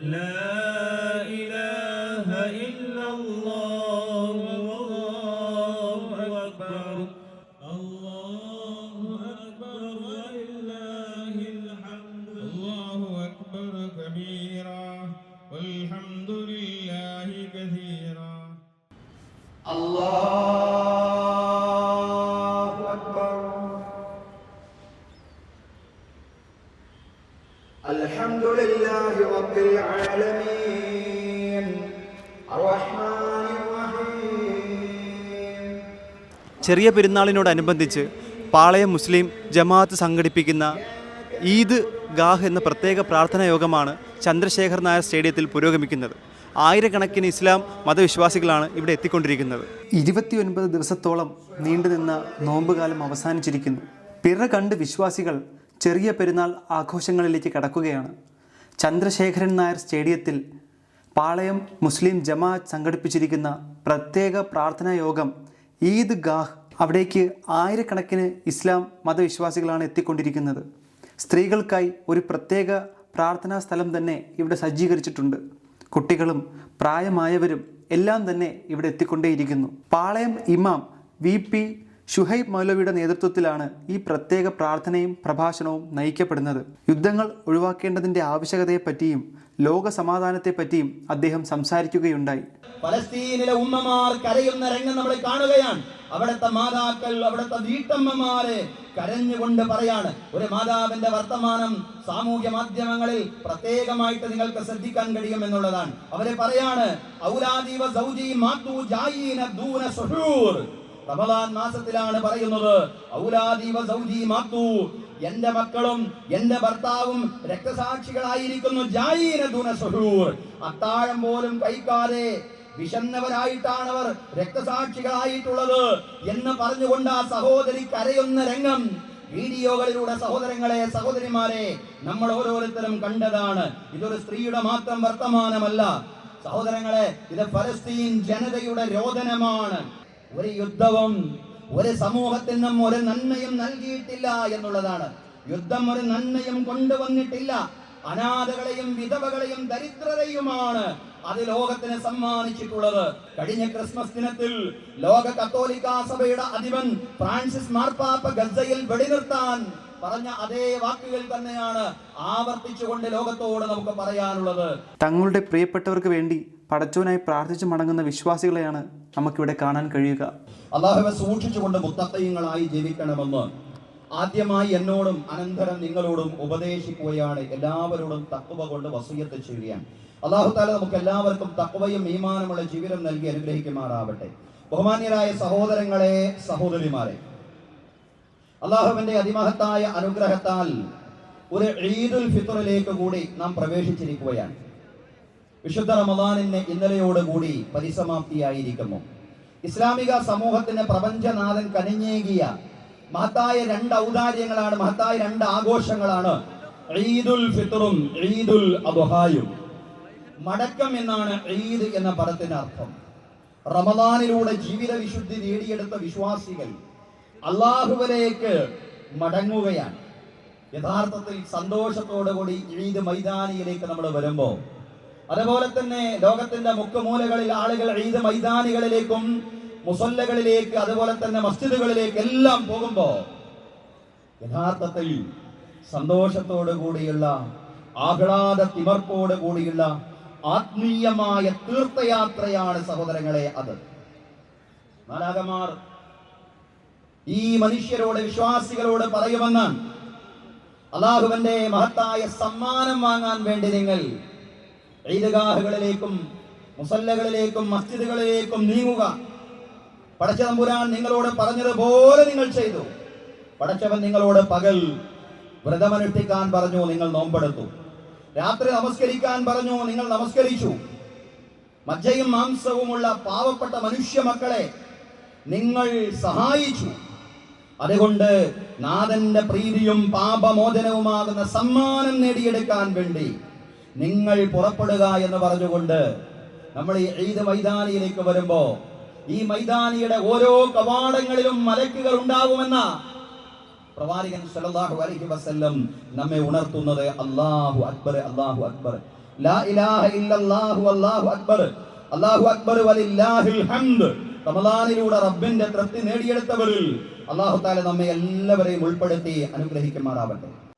لا إله إلا الله والله أكبر. الله أكبر ولله الحمد. الله أكبر كبيرا. والحمد لله كثيرا. الله رب العالمين الرحمن الرحيم ചെറിയ പെരുന്നാളിനോടനുബന്ധിച്ച് പാളയം മുസ്ലിം ജമാഅത്ത് സംഘടിപ്പിക്കുന്ന ഈദ് ഗാഹ് എന്ന പ്രത്യേക പ്രാർത്ഥനാ യോഗമാണ് ചന്ദ്രശേഖർ നായർ സ്റ്റേഡിയത്തിൽ പുരോഗമിക്കുന്നത് ആയിരക്കണക്കിന് ഇസ്ലാം മതവിശ്വാസികളാണ് ഇവിടെ എത്തിക്കൊണ്ടിരിക്കുന്നത് ഇരുപത്തിയൊൻപത് ദിവസത്തോളം നീണ്ടുനിന്ന നോമ്പുകാലം അവസാനിച്ചിരിക്കുന്നു പിറ കണ്ട് വിശ്വാസികൾ ചെറിയ പെരുന്നാൾ ആഘോഷങ്ങളിലേക്ക് കടക്കുകയാണ് ചന്ദ്രശേഖരൻ നായർ സ്റ്റേഡിയത്തിൽ പാളയം മുസ്ലിം ജമാഅത്ത് സംഘടിപ്പിച്ചിരിക്കുന്ന പ്രത്യേക പ്രാർത്ഥനാ യോഗം ഈദ് ഗാഹ് അവിടേക്ക് ആയിരക്കണക്കിന് ഇസ്ലാം മതവിശ്വാസികളാണ് എത്തിക്കൊണ്ടിരിക്കുന്നത്. സ്ത്രീകൾക്കായി ഒരു പ്രത്യേക പ്രാർത്ഥനാ സ്ഥലം തന്നെ ഇവിടെ സജ്ജീകരിച്ചിട്ടുണ്ട്. കുട്ടികളും പ്രായമായവരും എല്ലാം തന്നെ ഇവിടെ എത്തിക്കൊണ്ടേയിരിക്കുന്നു. പാളയം ഇമാം വി പി ഷുഹൈബ് മൗലവിയുടെ നേതൃത്വത്തിലാണ് ഈ പ്രത്യേക പ്രാർത്ഥനയും പ്രഭാഷണവും നയിക്കപ്പെടുന്നത്. യുദ്ധങ്ങൾ ഒഴിവാക്കേണ്ടതിന്റെ ആവശ്യകതയെപ്പറ്റിയും ലോക സമാധാനത്തെപ്പറ്റിയും അദ്ദേഹം സംസാരിക്കുകയുണ്ടായി. പലസ്തീനിലെ ഉമ്മമാർ കരയുന്ന രംഗം നമ്മൾ കാണുകയാണ്. അവിടുത്തെ മാതാക്കൾ അവിടുത്തെ വീട്ടമ്മമാരെ കരഞ്ഞുകൊണ്ട് പറയാണ് ഒരു മാതാവിന്റെ വർത്തമാനം സാമൂഹ്യ മാധ്യമങ്ങളിൽ പ്രത്യേകമായിട്ട് നിങ്ങൾക്ക് ശ്രദ്ധിക്കാൻ കഴിയും എന്നുള്ളതാണ്. അവരെ പറയാണ് ഔലാദീവ സൗജി മാത്തു ജായീന ദൂന സുഹൂർ. റമദാൻ മാസത്തിലാണ് പറയുന്നത്. എന്റെ മക്കളും എന്റെ ഭർത്താവും രക്തസാക്ഷികളായിരിക്കുന്നു. അത്താഴം പോലും കഴിക്കാതെ വിശന്നവരായിട്ടാണ് അവർ രക്തസാക്ഷികളായിട്ടുള്ളത് എന്ന് പറഞ്ഞുകൊണ്ട് ആ സഹോദരി കരയുന്ന രംഗം വീഡിയോകളിലൂടെ സഹോദരങ്ങളെ സഹോദരിമാരെ നമ്മൾ ഓരോരുത്തരും കണ്ടതാണ്. ഇതൊരു സ്ത്രീയുടെ മാത്രം വർത്തമാനമല്ല. സഹോദരങ്ങളെ ഇത് ഫലസ്തീൻ ജനതയുടെ രോദനമാണ്. ഒരു യുദ്ധവും ഒരു സമൂഹത്തിനും ഒരു നന്മയും നൽകിയിട്ടില്ല എന്നുള്ളതാണ്. യുദ്ധം ഒരു നന്മയും കൊണ്ടുവന്നിട്ടില്ല. അനാഥകളെയും വിധവകളെയും ദരിദ്രതയുമാണ് അത് ലോകത്തിന് സമ്മാനിച്ചിട്ടുള്ളത്. കഴിഞ്ഞ ക്രിസ്മസ് ദിനത്തിൽ ലോക കത്തോലിക്ക സഭയുടെ അധിപൻ ഫ്രാൻസിസ് മാർപ്പാപ്പ ഗസയിൽ വെടിനിർത്താൻ പറഞ്ഞ അതേ വാക്കുകൾ തന്നെയാണ് ആവർത്തിച്ചുകൊണ്ട് ലോകത്തോട് നമുക്ക് പറയാനുള്ളത്. തങ്ങളുടെ പ്രിയപ്പെട്ടവർക്ക് വേണ്ടി പടച്ചോനായി പ്രാർത്ഥിച്ചു മടങ്ങുന്ന വിശ്വാസികളെയാണ് നമുക്കിവിടെ കാണാൻ കഴിയുക. അള്ളാഹുവെ സൂക്ഷിച്ചുകൊണ്ട് മുത്തയ്യങ്ങളായി ജീവിക്കണമെന്ന് ആദ്യമായി എന്നോടും അനന്തരം നിങ്ങളോടും ഉപദേശിക്കുകയാണ് എല്ലാവരോടും തക്കുവ കൊണ്ട് വസൂയത്ത് ചെയ്യുകയാണ്. അള്ളാഹു താല നമുക്ക് എല്ലാവർക്കും തക്കുവയും ഈമാനുമുള്ള ജീവിതം നൽകി അനുഗ്രഹിക്കുമാറാവട്ടെ. ബഹുമാന്യരായ സഹോദരങ്ങളെ സഹോദരിമാരെ അള്ളാഹുവിന്റെ അതിമഹത്തായ അനുഗ്രഹത്താൽ ഒരു ഈദുൽ ഫിത്തറിലേക്ക് കൂടി നാം പ്രവേശിച്ചിരിക്കുകയാണ്. വിശുദ്ധ റമദാനിന് ഇന്നലെയോടുകൂടി പരിസമാപ്തിയായിരിക്കുന്നു. ഇസ്ലാമിക സമൂഹത്തിന് പ്രപഞ്ചനാഥൻ കനിഞ്ഞേകിയ മഹത്തായ രണ്ട് ഔദാര്യങ്ങളാണ് മഹത്തായ രണ്ട് ആഘോഷങ്ങളാണ് ഈദുൽ ഫിത്തറും ഈദുൽ അബുഹായും മടക്കം എന്നാണ് ഈദ് എന്ന പദത്തിന് അർത്ഥം. റമദാനിലൂടെ ജീവിത വിശുദ്ധി നേടിയെടുത്ത വിശ്വാസികൾ അള്ളാഹുവിലേക്ക് മടങ്ങുകയാണ്. യഥാർത്ഥത്തിൽ സന്തോഷത്തോടു കൂടി ഈദ് മൈതാനിയിലേക്ക് നമ്മൾ വരുമ്പോൾ അതുപോലെ തന്നെ ലോകത്തിന്റെ മുക്കുമൂലകളിൽ ആളുകൾ ഈദ് മൈതാനികളിലേക്കും മുസല്ലകളിലേക്ക് അതുപോലെ തന്നെ മസ്ജിദുകളിലേക്ക് എല്ലാം പോകുമ്പോ യഥാർത്ഥത്തിൽ സന്തോഷത്തോടു കൂടിയുള്ള ആഹ്ലാദ തിമർപ്പോട് കൂടിയുള്ള ആത്മീയമായ തീർത്ഥയാത്രയാണ് സഹോദരങ്ങളെ അത്. മാലാകമാർ ഈ മനുഷ്യരോട് വിശ്വാസികളോട് പറയുമെന്ന് അള്ളാഹുവിന്റെ മഹത്തായ സമ്മാനം വാങ്ങാൻ വേണ്ടി നിങ്ങൾ ഈദ്ഗാഹുകളിലേക്കും മുസല്ലകളിലേക്കും മസ്ജിദുകളിലേക്കും നീങ്ങുക. പടച്ചതമ്പുരാൻ നിങ്ങളോട് പറഞ്ഞതുപോലെ നിങ്ങൾ ചെയ്തു. പടച്ചവൻ നിങ്ങളോട് പകൽ വ്രതമനുഷ്ഠിക്കാൻ പറഞ്ഞു നിങ്ങൾ നോമ്പെടുത്തു. രാത്രി നമസ്കരിക്കാൻ പറഞ്ഞു നിങ്ങൾ നമസ്കരിച്ചു. മജ്ജയും മാംസവുമുള്ള പാവപ്പെട്ട മനുഷ്യ മക്കളെ നിങ്ങൾ സഹായിച്ചു. അതുകൊണ്ട് നാഥന്റെ പ്രീതിയും പാപമോചനവുമാകുന്ന സമ്മാനം നേടിയെടുക്കാൻ വേണ്ടി നിങ്ങൾ പുറപ്പെടുക എന്ന് പറഞ്ഞുകൊണ്ട് നമ്മൾ ഈ ഈദ് മൈതാനിയിലേക്ക് വരുമ്പോ ഈ മൈതാനിയുടെ ഓരോ കവാടങ്ങളിലും മലക്കുകൾ ഉണ്ടാകുമെന്ന പ്രവാചകൻ സല്ലല്ലാഹു അലൈഹി വസല്ലം നമ്മെ ഉണർത്തുന്നത്. അല്ലാഹു അക്ബർ അല്ലാഹു അക്ബർ. ലാ ഇലാഹ ഇല്ലല്ലാഹു അല്ലാഹു അക്ബർ. അല്ലാഹു അക്ബർ വലില്ലാഹിൽ ഹംദ്. റമദാനിലൂടെ റബ്ബിന്റെ തൃപ്തി നേടിയെടുത്തവരിൽ അല്ലാഹു താല നമ്മെ എല്ലാവരെയും ഉൾപ്പെടുത്തി അനുഗ്രഹിക്കുമാറാവട്ടെ.